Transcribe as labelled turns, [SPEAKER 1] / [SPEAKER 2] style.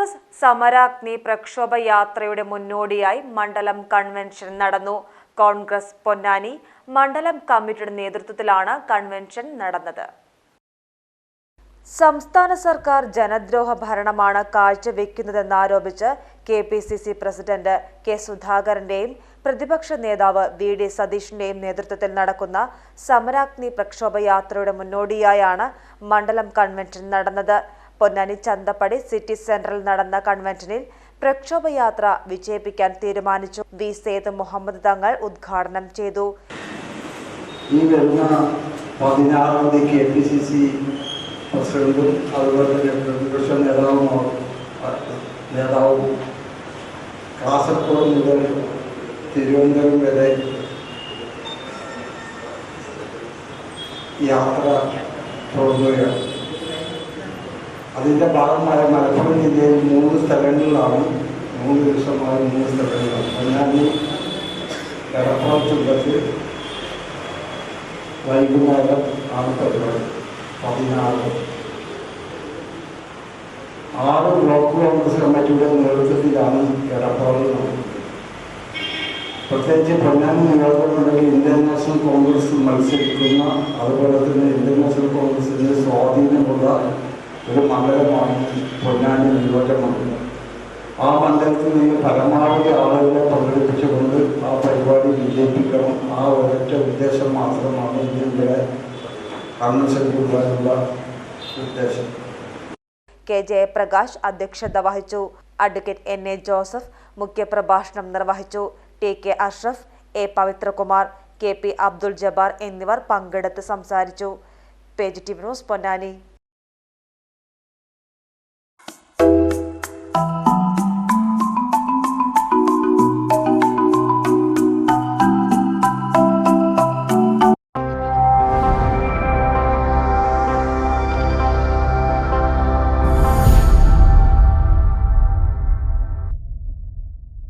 [SPEAKER 1] കോൺഗ്രസ് സമരാഗ്നി പ്രക്ഷോഭ യാത്രയുടെ മുന്നോടിയായി മണ്ഡലം കൺവെൻഷൻ നടന്നു. കോൺഗ്രസ് പൊന്നാനി മണ്ഡലം കമ്മിറ്റിയുടെ നേതൃത്വത്തിലാണ് കൺവെൻഷൻ നടന്നത്. സംസ്ഥാന സർക്കാർ ജനദ്രോഹ ഭരണമാണ് കാഴ്ചവെക്കുന്നതെന്നാരോപിച്ച് K P C C president K സുധാകരന്റെയും പ്രതിപക്ഷ നേതാവ് വി ഡി സതീഷിന്റെയും നേതൃത്വത്തിൽ നടക്കുന്ന സമരാഗ്നി പ്രക്ഷോഭ യാത്രയുടെ മുന്നോടിയായാണ് മണ്ഡലം കൺവെൻഷൻ നടന്നത്. പൊന്നാനി ചന്തപ്പടി സിറ്റി സെന്ററിൽ നടന്ന കൺവെൻഷനിൽ പ്രക്ഷോഭയാത്ര വിജയിപ്പിക്കാൻ തീരുമാനിച്ചു. വി. സേത് മുഹമ്മദ് തങ്ങൾ ഉദ്ഘാടനം ചെയ്തു.
[SPEAKER 2] ഈ വരുന്ന പതിനാറാം തീയതി കെ പി സി സി പ്രസിഡന്റും അതുപോലെ തന്നെ പ്രതിപക്ഷ നേതാവും നേതാവും കാസർഗോഡ് മുതൽ തിരുവനന്തപുരം വരെ യാത്ര തുടങ്ങുകയാണ്. അതിന്റെ ഭാഗമായ മലപ്പുറം ജില്ലയിൽ മൂന്ന് സ്ഥലങ്ങളിലാണ് മൂന്ന് ദിവസമായ മൂന്ന് സ്ഥലങ്ങളിലാണ് പൊന്നാനി എടപ്പാൾ ചുങ്കത്ത് വൈകുന്നേരം ആണ് പരിപാടി. ആറ് ബ്ലോക്ക് കോൺഗ്രസ് കമ്മിറ്റിയുടെ നേതൃത്വത്തിലാണ് എടപ്പാളിൽ നടക്കുന്നത്. പ്രത്യേകിച്ച് പൊന്നാനി നിയോജകമണ്ഡലം ഇന്ത്യൻ നാഷണൽ കോൺഗ്രസ് മത്സരിക്കുന്ന അതുപോലെ തന്നെ ഇന്ത്യൻ നാഷണൽ കോൺഗ്രസിന്റെ സ്വാധീനമുള്ള ഒരു മണ്ഡലമാണ് പൊന്നാനി നിയോജകമണ്ഡലം ആ മണ്ഡലത്തിൽ നിന്ന് പരമാവധി ആളുകളെ പങ്കെടുപ്പിച്ചുകൊണ്ട് ആ പരിപാടി വിജയിപ്പിക്കണം. ആ ഒരൊറ്റ ഉദ്ദേശം മാത്രമാണ് ഇതിന്റെ കൂടാനുള്ള ഉദ്ദേശം.
[SPEAKER 1] കെ. ജയപ്രകാശ് അധ്യക്ഷത വഹിച്ചു. Advocate N. എ. ജോസഫ് മുഖ്യപ്രഭാഷണം നിർവഹിച്ചു. T. K. Ashraf A. Pavithrakumar K. P. Abdul Jabbar എന്നിവർ പങ്കെടുത്ത് സംസാരിച്ചു. Page T news Ponnani.